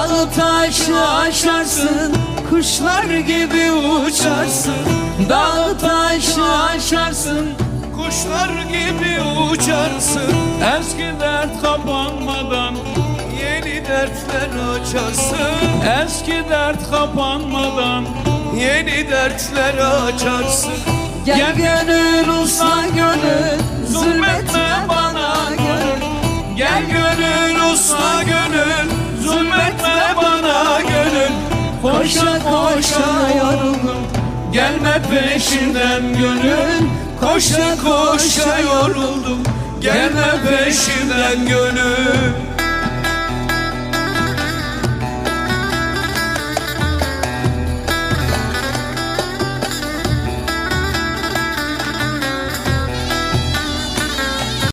Dağı taşı aşarsın Kuşlar gibi uçarsın. Dağı taşı aşarsın Kuşlar gibi uçarsın. Eski dert kapanmadan Yeni dertler açarsın. Eski dert kapanmadan Yeni dertler açarsın. Gel gönül usta gönül Zulmetme bana gönül. Gel gönül usta gönül Koşa koşa yoruldum Gelme peşimden gönül. Koşa koşa yoruldum Gelme peşimden gönül